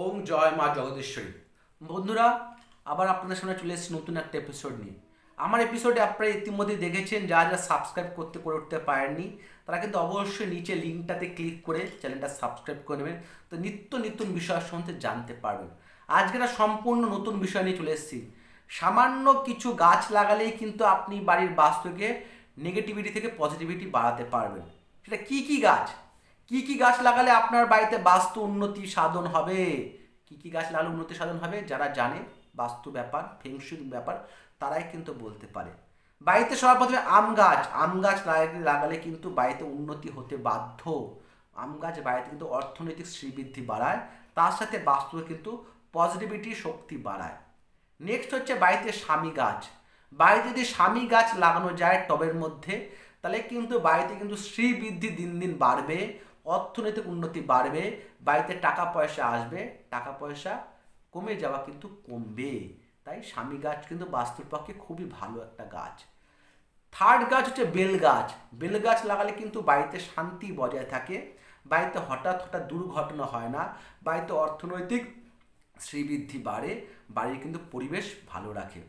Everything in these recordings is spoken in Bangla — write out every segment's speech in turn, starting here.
ওম জয় মা জগদীশ্বরী। বন্ধুরা, আবার আপনাদের সামনে চলে এসেছি নতুন একটা এপিসোড নিয়ে। আমার এপিসোডে আপনারা ইতিমধ্যে দেখেছেন যা যা সাবস্ক্রাইব করতে, করে উঠতে পারেননি, তারা কিন্তু অবশ্যই নিচে লিঙ্কটাতে ক্লিক করে চ্যানেলটা সাবস্ক্রাইব করে নেবেন। তো নিত্য নতুন বিষয় সম্বন্ধে জানতে পারবেন। আজকে একটা সম্পূর্ণ নতুন বিষয় নিয়ে চলে এসেছি। সামান্য কিছু গাছ লাগালেই কিন্তু আপনি বাড়ির বাস্তুকে নেগেটিভিটি থেকে পজিটিভিটি বাড়াতে পারবেন। সেটা কি কি গাছ? কি কি গাছ লাগালে আপনার বাড়িতে বাস্তু উন্নতি সাধন হবে? কি কি গাছ লাগালে উন্নতি সাধন হবে? যারা জানে, বাস্তু ব্যাপার ফেংশুই ব্যাপার, তারাই কিন্তু বলতে পারে। বাড়িতে সবার প্রথমে আম গাছ আম গাছ লাগালে কিন্তু বাড়িতে উন্নতি হতে বাধ্য। আম গাছ বাড়িতে কিন্তু অর্থনৈতিক শ্রীবৃদ্ধি বাড়ায়, তার সাথে বাস্তু কিন্তু পজিটিভিটি শক্তি বাড়ায়। নেক্সট হচ্ছে বাড়িতে স্বামী গাছ। বাড়িতে যদি স্বামী গাছ লাগানো যায় টবের মধ্যে, তাহলে কিন্তু বাড়িতে কিন্তু শ্রীবৃদ্ধি দিন দিন বাড়বে। অর্থনৈতিক উন্নতি বাড়বে, বাড়িতে টাকা পয়সা আসবে টাকা পয়সা কমে যাওয়া কিন্তু কমবে। তাই স্বামী গাছ কিন্তু বাস্তুর পক্ষে খুবই ভালো একটা গাছ। থার্ড গাছ হচ্ছে বেল গাছ। বেল গাছ লাগালে কিন্তু বাড়িতে শান্তি বজায় থাকে। বাড়িতে হঠাৎ হঠাৎ দুর্ঘটনা হয় না। বাড়িতে অর্থনৈতিক শ্রীবৃদ্ধি বাড়ে। বাড়ির কিন্তু পরিবেশ ভালো রাখে।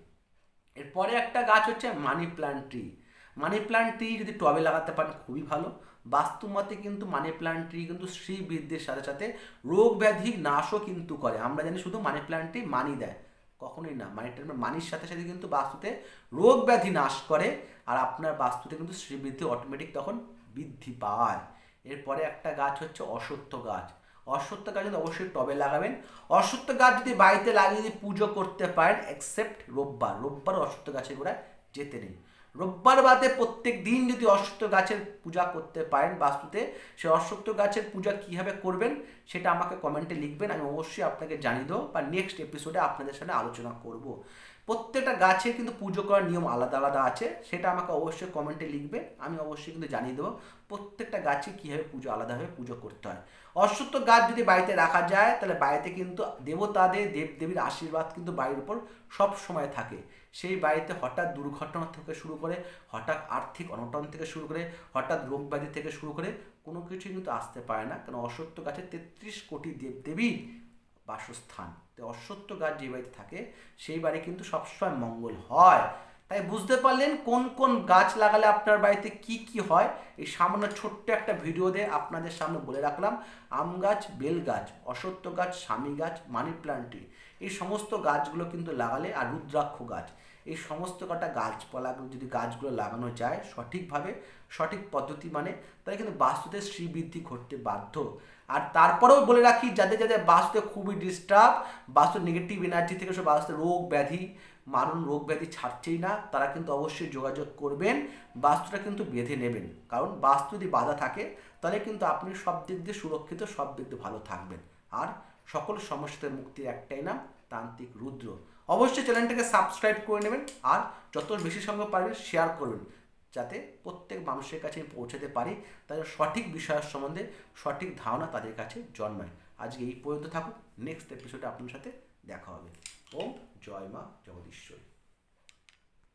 এরপরে একটা গাছ হচ্ছে money plant tree. Money plant tree যদি টবে লাগাতে পারেন খুবই ভালো। বাস্তুমতে কিন্তু মানি প্ল্যান্ট ট্রি কিন্তু শ্রী বৃদ্ধির সাথে সাথে রোগ ব্যাধি নাশও কিন্তু করে। আমরা জানি শুধু মানি প্ল্যান্ট ট্রি মানি দেয়, কখনোই না। মানি মানির সাথে সাথে কিন্তু বাস্তুতে রোগ ব্যাধি নাশ করে আর আপনার বাস্তুতে কিন্তু শ্রীবৃদ্ধি অটোমেটিক তখন বৃদ্ধি পায়। এরপরে একটা গাছ হচ্ছে অসত্য গাছ। অশ্বত্থ গাছ যদি অবশ্যই টবে লাগাবেন। অশ্বত্থ গাছ যদি বাড়িতে লাগিয়ে যদি পুজো করতে পারেন এক্সেপ্ট রোববার। রোববার অশ্বত্থ গাছের গোড়ায় যেতে নেই। রোববার বাদে প্রত্যেক দিন যদি অশ্বত্থ গাছের পূজা করতে পারেন বাস্তুতে সেই অশ্বত্থ গাছের পূজা কীভাবে করবেন সেটা আমাকে কমেন্টে লিখবেন, আমি অবশ্যই আপনাকে জানিয়ে দেবো। বা নেক্সট এপিসোডে আপনাদের সাথে আলোচনা করব। প্রত্যেকটা গাছের কিন্তু পুজো করার নিয়ম আলাদা আলাদা আছে, সেটা আমাকে অবশ্যই কমেন্টে লিখবে, আমি অবশ্যই কিন্তু জানিয়ে দেবো প্রত্যেকটা গাছে কীভাবে পুজো আলাদাভাবে পুজো করতে হয়। অশ্বত্থ গাছ যদি বাড়িতে রাখা যায়, তাহলে বাড়িতে কিন্তু দেবতাদের, দেব দেবীর আশীর্বাদ কিন্তু বাড়ির উপর সব সময় থাকে। সেই বাড়িতে হঠাৎ দুর্ঘটনা থেকে শুরু করে, হঠাৎ আর্থিক অনটন থেকে শুরু করে, হঠাৎ রোগ ব্যাধি থেকে শুরু করে কোনো কিছুই কিন্তু আসতে পারে না। কারণ অশ্বত্থ গাছে তেত্রিশ কোটি দেব দেবীর বাসস্থান। তো অশ্বত্থ গাছ যে বাড়িতে থাকে, সেই বাড়ি কিন্তু সবসময় মঙ্গল হয়। তাই বুঝতে পারলেন কোন কোন গাছ লাগালে আপনার বাড়িতে কি কি হয়? এই সামান্য ছোট্ট একটা ভিডিও দিয়ে আপনাদের সামনে বলে রাখলাম। আম গাছ, বেল গাছ অশ্বত্থ গাছ, স্বামী গাছ, মানি প্লান্টটি এই সমস্ত গাছগুলো কিন্তু লাগালে, আর রুদ্রাক্ষ গাছ, এই সমস্ত কটা গাছপালাগুলো যদি গাছগুলো লাগানো যায় সঠিকভাবে, সঠিক পদ্ধতি মানে তাহলে কিন্তু বাস্তুতে শ্রীবৃদ্ধি ঘটতে বাধ্য। আর তারপরেও বলে রাখি, যাদের যাদের বাস্তুতে খুবই ডিস্টার্ব বাস্তু নেগেটিভ এনার্জি থেকে সব বাস্তুতে রোগ ব্যাধি, মারণ রোগ ব্যাধি ছাড়ছেই না, তারা কিন্তু অবশ্যই যোগাযোগ করবেন, বাস্তুটা কিন্তু বেঁধে নেবেন। কারণ বাস্তু যদি বাধা থাকে, তাহলে কিন্তু আপনি সব দিক দিয়ে সুরক্ষিত, সব দিক দিয়ে ভালো থাকবেন। আর সকল সমস্যাতে মুক্তির একটাই নাম, তান্ত্রিক রুদ্র। অবশ্যই চ্যানেলটাকে সাবস্ক্রাইব করে নেবেন আর যত বেশি সঙ্গে পারবেন শেয়ার করবেন যাতে প্রত্যেক মানুষের কাছে পৌঁছাতে পারি তাদের সঠিক বিষয়ের সম্বন্ধে সঠিক ধারণা তাদের কাছে জন্মায়। আজকে এই পর্যন্ত থাকুক নেক্সট এপিসোডে আপনার সাথে দেখা হবে। ওম জয় মা জগদীশ্বরী।